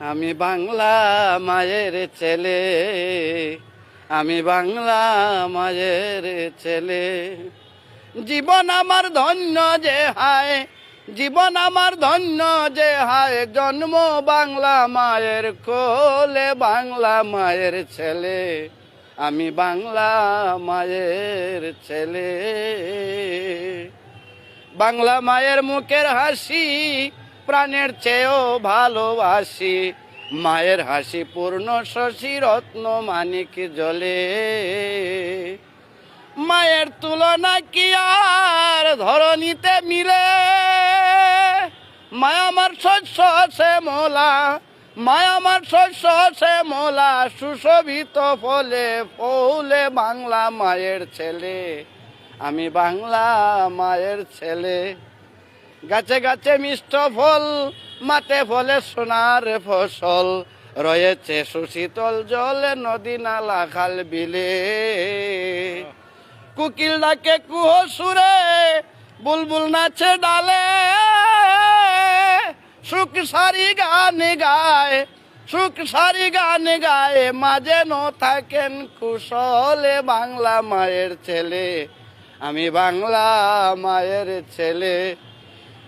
আমি বাংলা মায়ের ছেলে, আমি বাংলা মায়ের ছেলে। জীবন আমার ধন্য যে হায়, জীবন আমার ধন্য যে হায়, জন্ম বাংলা মায়ের কোলে বাংলা মায়ের ছেলে। আমি বাংলা মায়ের ছেলে। বাংলা মায়ের মুখের হাসি প্রাণের চেয়েও ভালোবাসি। মায়ের হাসি পূর্ণ শশী রত্ন মানিক জলে। মায়ের তুলনা কি আর ধরণীতে মিলে? মায়া আমার শস্য সে মোলা, মায়া আমার শস্য সে মোলা, সুশোভিত ফলে ফৌলে বাংলা মায়ের ছেলে। আমি বাংলা মায়ের ছেলে। গাছে গাছে মিষ্ট ফল, মাঠে ফলে সোনার ফসল। রয়েছে সুশীতল জলে নদী নালা খাল বিলে। কুকিল ডাকে কুহ সুরে, বুলবুল নাচে ডালে। সুখ সারি গান গায়, সুখ সারি গান গায়, মাঝে ন থাকেন কুশলে বাংলা মায়ের ছেলে। আমি বাংলা মায়ের ছেলে।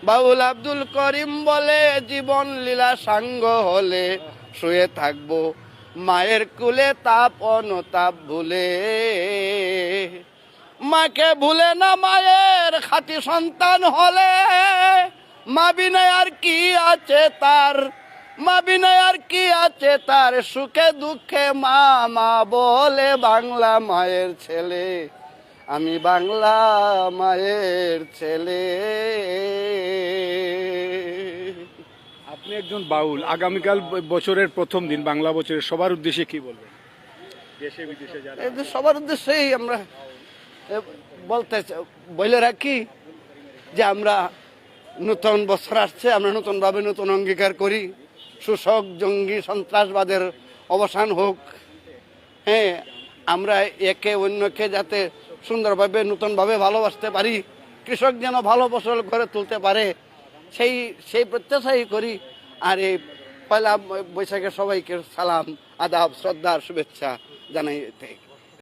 বাবুল আব্দুল করিম বলে, জীবন লীলা সাঙ্গ হলে শুয়ে থাকব। মায়ের কুলে তাপ, অনতাপ ভুলে। মাকে ভুলে না মায়ের খাঁটি সন্তান হলে। মা বিনয় আর কি আছে তার? মা বিনয় আর কি আছে তার? সুখে দুঃখে মা মা বলে বাংলা মায়ের ছেলে। আমি বাংলা মায়ের ছেলে। আপনি একজন বাউল আগামীকাল বছরের প্রথম দিন বাংলা বছরের সবার উদ্দেশ্যে কি বলবেন? দেশে বিদেশে যারা সবার উদ্দেশ্যেই আমরা বলতে বলে রাখি যে আমরা নতুন বছর আসছে আমরা নতুনভাবে নতুন অঙ্গীকার করি। শোষক জঙ্গি সন্ত্রাসবাদের অবসান হোক হ্যাঁ আমরা একে অন্যকে যাতে সুন্দরভাবে, নতুনভাবে ভালোবাসতে পারি, কৃষক যেন ভালো ফসল করে তুলতে পারে, সেই সেই প্রত্যাশাই করি। আর এই পয়লা বৈশাখে সবাইকে সালাম, আদাব শ্রদ্ধা শুভেচ্ছা জানাই